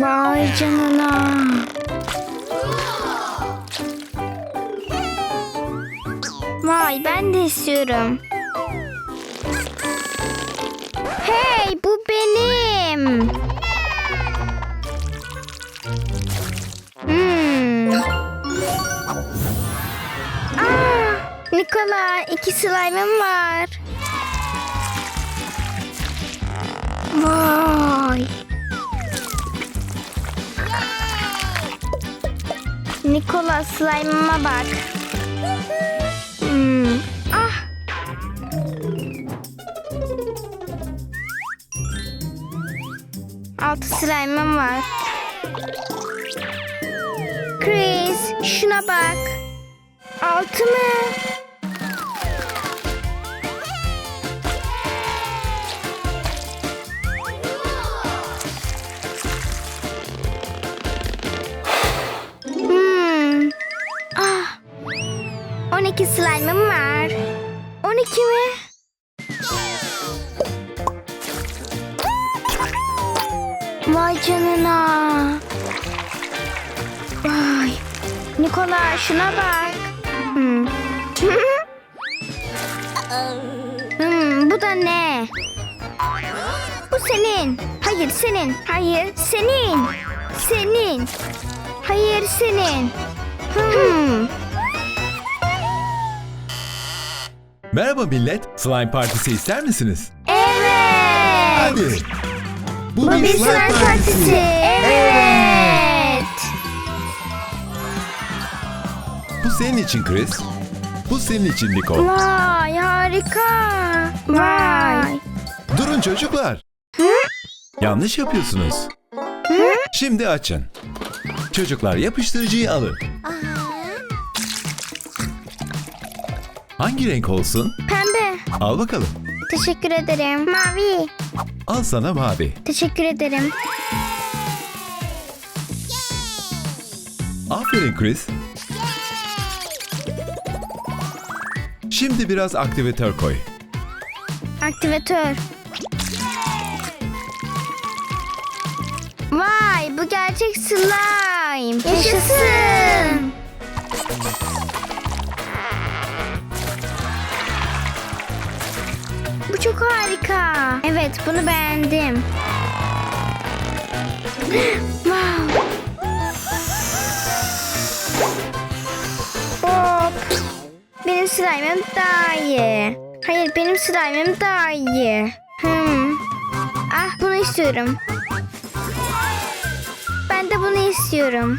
Vay canına. Vay ben de istiyorum. Hey bu benim. Hmm. Aa, Nikola iki slime'ım var. Vay. Nikola slime'ıma bak. Hmm. Ah. Altı slime'ım var. Chris şuna bak. Altı mı? 12 slime'ım var. 12 mi? Vay canına. Vay. Nikola şuna bak. Hmm. hmm, bu da ne? Bu senin. Hayır senin. Hayır senin. Senin. Hayır senin. Hmm. Merhaba millet. Slime partisi ister misiniz? Evet. Hadi. Bu, Bu bir slime partisi. Evet. Bu senin için Chris. Bu senin için Nicole. Vay harika. Vay. Durun çocuklar. Yanlış yapıyorsunuz. Şimdi açın. Çocuklar yapıştırıcıyı alın. Hangi renk olsun? Pembe. Al bakalım. Teşekkür ederim. Mavi. Al sana mavi. Teşekkür ederim. Aferin Chris. Şimdi biraz aktivatör koy. Aktivatör. Vay bu gerçek slime. Yaşasın. Bu çok harika. Evet bunu beğendim. wow. Benim slime'ım daha iyi. Hayır benim slime'ım daha iyi. Hmm. Ah bunu istiyorum. Ben de bunu istiyorum.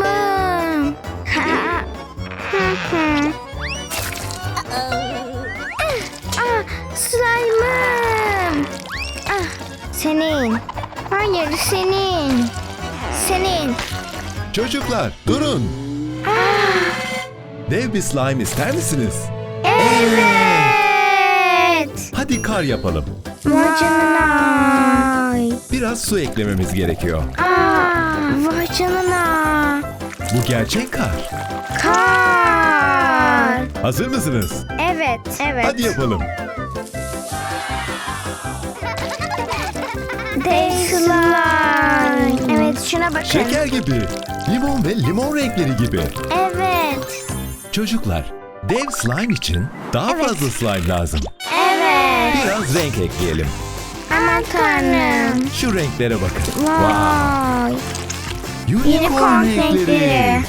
senin. Hayır, senin. Senin. Çocuklar durun. Ah, Dev bir slime ister misiniz? evet. Hadi kar yapalım. Vay canına. Biraz su eklememiz gerekiyor. Aa, vay canına. Bu gerçek kar. Kar. Hazır mısınız? Evet, evet. Hadi yapalım. Dev slime. Evet, şuna bakın. Şeker gibi. Limon ve limon renkleri gibi. Evet. Çocuklar, dev slime için daha Evet. fazla slime lazım. Evet. Biraz renk ekleyelim. Aman tanrım. Şu renklere bakın. Wow. Vay. Unicorn, renkleri.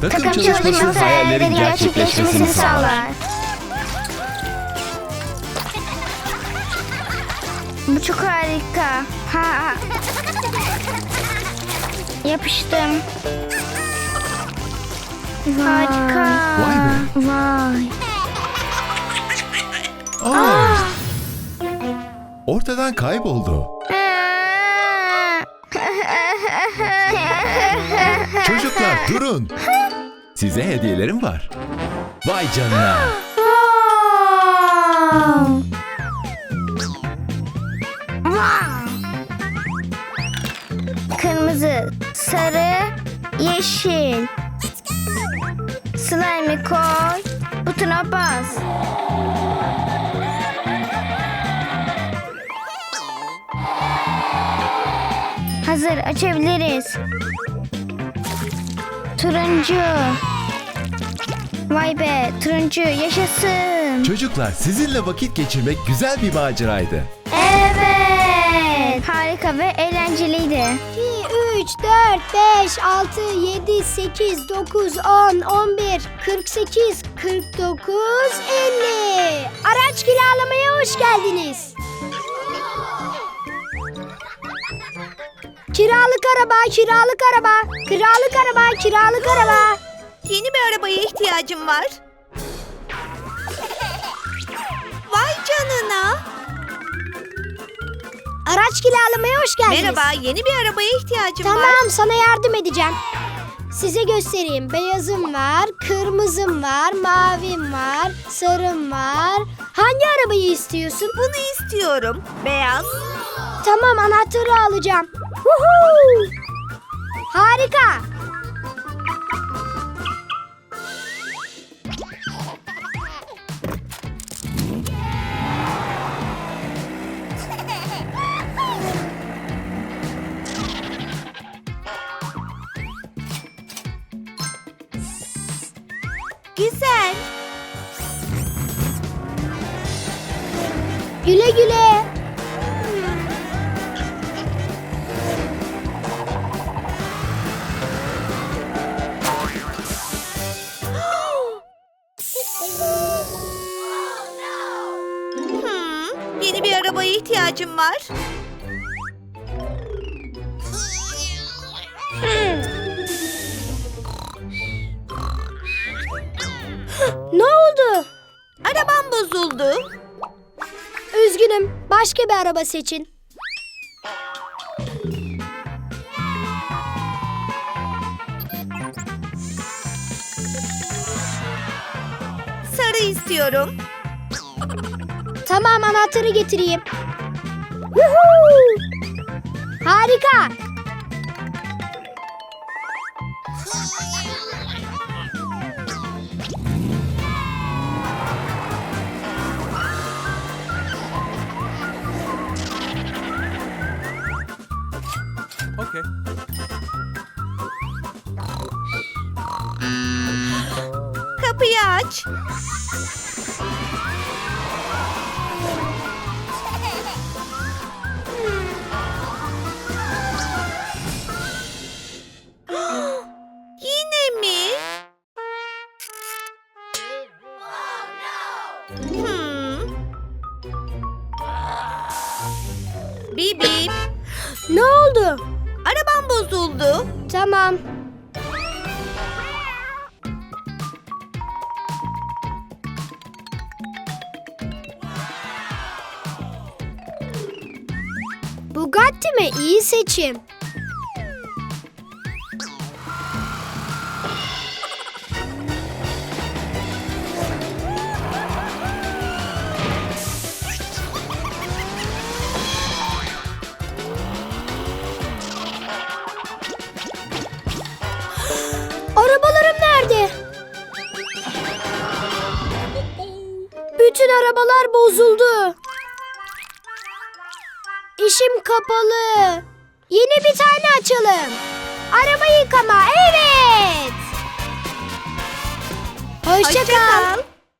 Takım, Takım çalışması hayallerin gerçekleşmesini sağlar. Bu çok harika. Ha. Yapıştım. Harika. Vay be. Vay. Aa, ortadan kayboldu. Çocuklar durun. Size hediyelerim var. Vay canına. Hazır açabiliriz. Turuncu. Vay be turuncu yaşasın. Çocuklar sizinle vakit geçirmek güzel bir maceraydı. Evet. Harika ve eğlenceliydi. 2, 3, 4, 5, 6, 7, 8, 9, 10, 11, 48, 49, 50. Araç kiralamaya hoş geldiniz. Kiralık araba, kiralık araba, kiralık araba, kiralık araba. Yeni bir arabaya ihtiyacım var. Vay canına. Araç kiralamaya hoş geldiniz. Merhaba, yeni bir arabaya ihtiyacım Tamam var. sana yardım edeceğim. Size göstereyim. Beyazım var, kırmızım var, mavim var, sarım var. Hangi arabayı istiyorsun? Bunu istiyorum. Beyaz. Tamam anahtarı alacağım. Harika. Var. Ne oldu? Arabam bozuldu. Üzgünüm. Başka bir araba seçin. Sarı istiyorum. Tamam anahtarı getireyim. Harika. Okay. Kapıyı aç. Bip bip. Ne oldu? Arabam bozuldu. Tamam. Bugatti mi? İyi seçim. Bütün arabalar bozuldu. İşim kapalı. Yeni bir tane açalım. Araba yıkama, evet. Hoşça, Hoşça kal. kal.